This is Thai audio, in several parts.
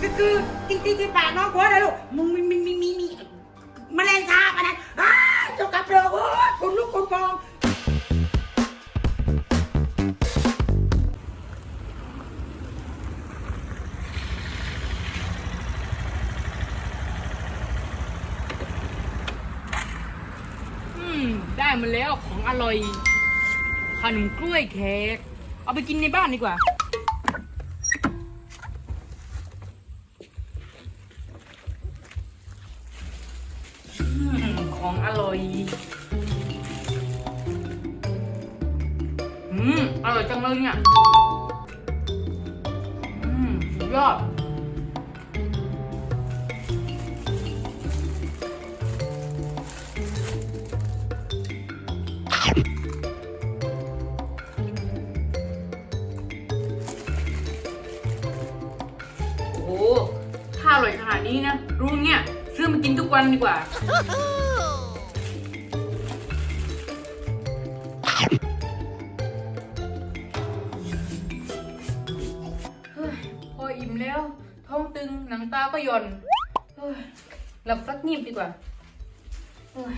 คือคือที่ที่ที่ปากน้องโค้ดนะลูกมึงมีมีมีมีมีแมลงสาบอันนั้นอ้าเจ้ากระโปรงโอ้ยคุณลูกคุณฟองอืมได้มาแล้วของอร่อยขนมกล้วยแขกเอาไปกินในบ้านดีกว่า อืม ของอร่อย อืม อร่อยจังเลยเนี่ย อืมสุดยอดโอ้ถ้าอร่อยขนาดนี้นะรู้เนี่ย ซื้อมากินทุกวันดีกว่า เฮ้ยพออิ่มแล้ว ท้องตึงหนังตาก็หย่อนเฮ้ยหลับสักนิบดีกว่าเฮ้ย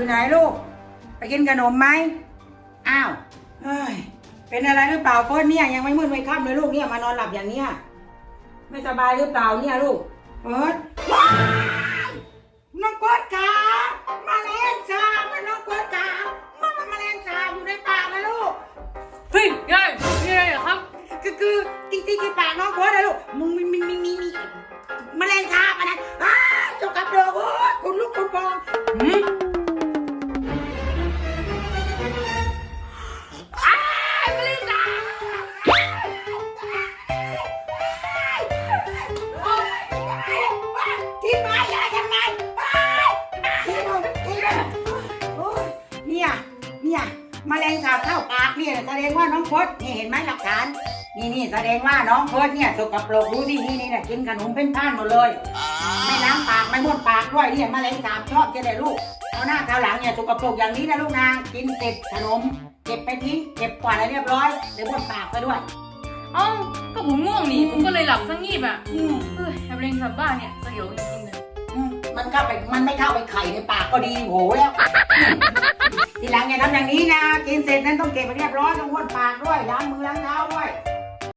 อยู่ไหนลูก ไปกินขนมไหมอ้าวเฮ้ยเป็นอะไรหรือเปล่าเฟิร์สเนี่ยยังไม่มืดไม่ค่ำเลยลูกเนี่ยมานอนหลับอย่างเนี้ยไม่สบายหรือเปล่าเนี่ยลูกเฟิร์สว้ายน้องเฟิร์สขามาแมลงสาบมันน้องเฟิร์สขามันมันแมลงสาบอยู่ในปากนะลูกเฮ้ยยายมีอะไรเหรอครับ คือคือที่ที่ที่ปากน้องเฟิร์สนะลูกมึงมีมีมีมีมีแมลงสาบอันนั้นอ้า เนี่ยแมลงสาบเข้าปากเนี่ยแสดงว่าน้องพดนี่เห็นไหมหลักฐานนี่นี่แสดงว่าน้องพดเนี่ยสกปรกรู้สินี่นี่เนี่ยกินขนมเป็นท่านหมดเลยไม่ล้างปากไม่บ้วนปากด้วยเนี่ยแมลงสาบชอบจะได้ลูกเอาหน้าคราวหลังเนี่ยสกปรกอย่างนี้นะลูกนะกินเสร็จขนมเก็บไปทิ้งเก็บกวาดอะไรเรียบร้อยเดี๋ยวบ้วนปากไปด้วยเอ้าก็ผมง่วงนี่ผมก็เลยหลับสักงีบอะอืมเฮ้ยแอบเร่งสับบ้านเนี่ยสยองจริงๆเลยอืมมันเข้าไปมันไม่เข้าไปไข่ในปากก็ดีโหแล้ว นี้นะ กินเสร็จนั้นต้องเก็บให้เรียบร้อยต้องว้วนปากด้วยล้างมือล้างเท้าด้วย